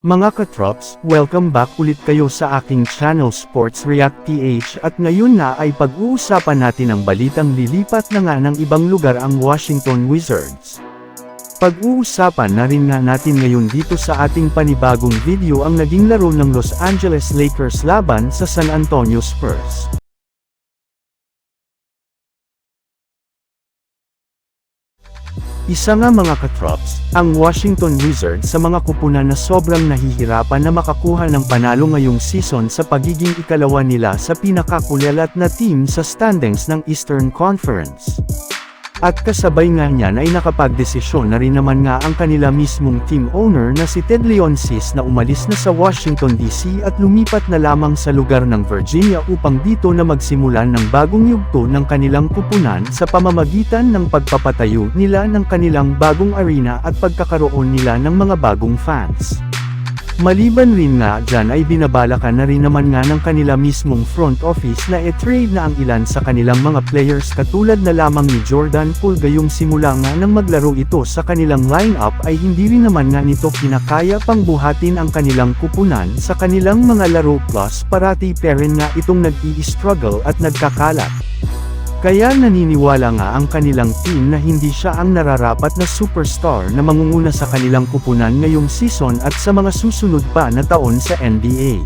Mga katrops, welcome back ulit kayo sa aking channel Sports React PH at ngayon na ay pag-uusapan natin ang balitang lilipat na nga ng ibang lugar ang Washington Wizards. Pag-uusapan na rin nga natin ngayon dito sa ating panibagong video ang naging laro ng Los Angeles Lakers laban sa San Antonio Spurs. Isa nga mga katrops, ang Washington Wizards sa mga kupunan na sobrang nahihirapan na makakuha ng panalo ngayong season sa pagiging ikalawa nila sa pinakakulelat na team sa standings ng Eastern Conference. At kasabay nga niyan ay nakapagdesisyon na rin naman nga ang kanila mismong team owner na si Ted Leonsis na umalis na sa Washington DC at lumipat na lamang sa lugar ng Virginia upang dito na magsimulan ng bagong yugto ng kanilang kupunan sa pamamagitan ng pagpapatayo nila ng kanilang bagong arena at pagkakaroon nila ng mga bagong fans. Maliban rin nga dyan ay binabalakan na rin naman nga ng kanila mismong front office na e-trade na ang ilan sa kanilang mga players katulad na lamang ni Jordan Poole gayong simula nga nang maglaro ito sa kanilang lineup ay hindi rin naman nga nito kinakaya pang buhatin ang kanilang kupunan sa kanilang mga laro plus parati pa rin nga itong nag-i-struggle at nagkakalat. Kaya naniniwala nga ang kanilang team na hindi siya ang nararapat na superstar na mangunguna sa kanilang kupunan ngayong season at sa mga susunod pa na taon sa NBA.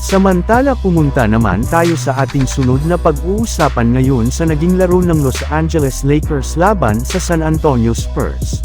Samantala pumunta naman tayo sa ating sunod na pag-uusapan ngayon sa naging laro ng Los Angeles Lakers laban sa San Antonio Spurs.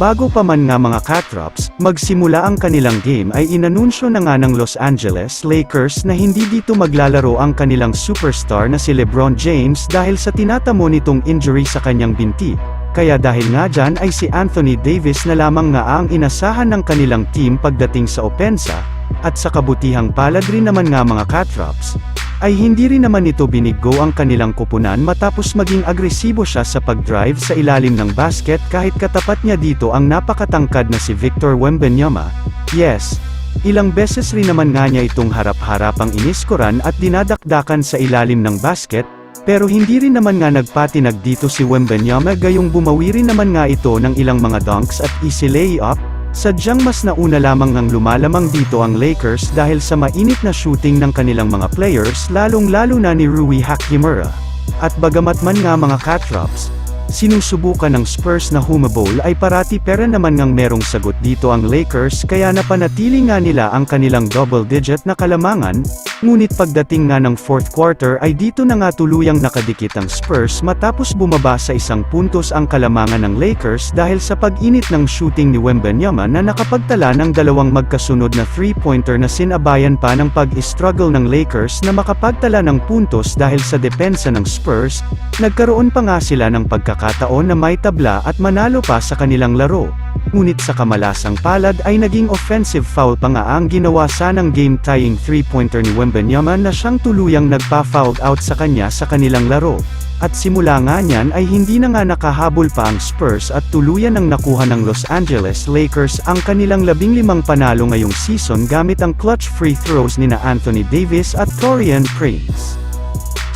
Bago pa man nga mga Catrops, magsimula ang kanilang game ay inanunsyo na nga ng Los Angeles Lakers na hindi dito maglalaro ang kanilang superstar na si LeBron James dahil sa tinatamo nitong injury sa kanyang binti. Kaya dahil nga dyan ay si Anthony Davis na lamang nga ang inasahan ng kanilang team pagdating sa opensa, at sa kabutihang palad rin naman nga mga Catrops, ay hindi rin naman ito biniggo ang kanilang kupunan matapos maging agresibo siya sa pag-drive sa ilalim ng basket kahit katapat niya dito ang napakatangkad na si Victor Wembanyama. Yes, ilang beses rin naman nga niya itong harap-harapang iniskoran at dinadakdakan sa ilalim ng basket, pero hindi rin naman nga nagpatinag dito si Wembanyama gayong bumawi rin naman nga ito ng ilang mga dunks at easy layup, Sadyang mas nauna lamang ang lumalamang dito ang Lakers dahil sa mainit na shooting ng kanilang mga players lalong-lalo na ni Rui Hachimura. At bagamat man nga mga Catrops, sinusubukan ng Spurs na humabol ay parati pera naman ngang merong sagot dito ang Lakers kaya napanatili nga nila ang kanilang double-digit na kalamangan, ngunit pagdating nga ng fourth quarter ay dito na nga tuluyang nakadikit ang Spurs matapos bumaba sa isang puntos ang kalamangan ng Lakers dahil sa pag-init ng shooting ni Wembanyama na nakapagtala ng dalawang magkasunod na three-pointer na sinabayan pa ng pag-struggle ng Lakers na makapagtala ng puntos dahil sa depensa ng Spurs, nagkaroon pa nga sila ng pagkakataon na may tabla at manalo pa sa kanilang laro. Ngunit sa kamalasang palad ay naging offensive foul pa nga ang ginawa sanang game-tying three-pointer ni Wembanyama na siyang tuluyang nagpa-fouled out sa kanya sa kanilang laro. At simula nga niyan ay hindi na nga nakahabol pa ang Spurs at tuluyan ang nakuha ng Los Angeles Lakers ang kanilang labing limang panalo ngayong season gamit ang clutch free throws ni na Anthony Davis at Torian Prince.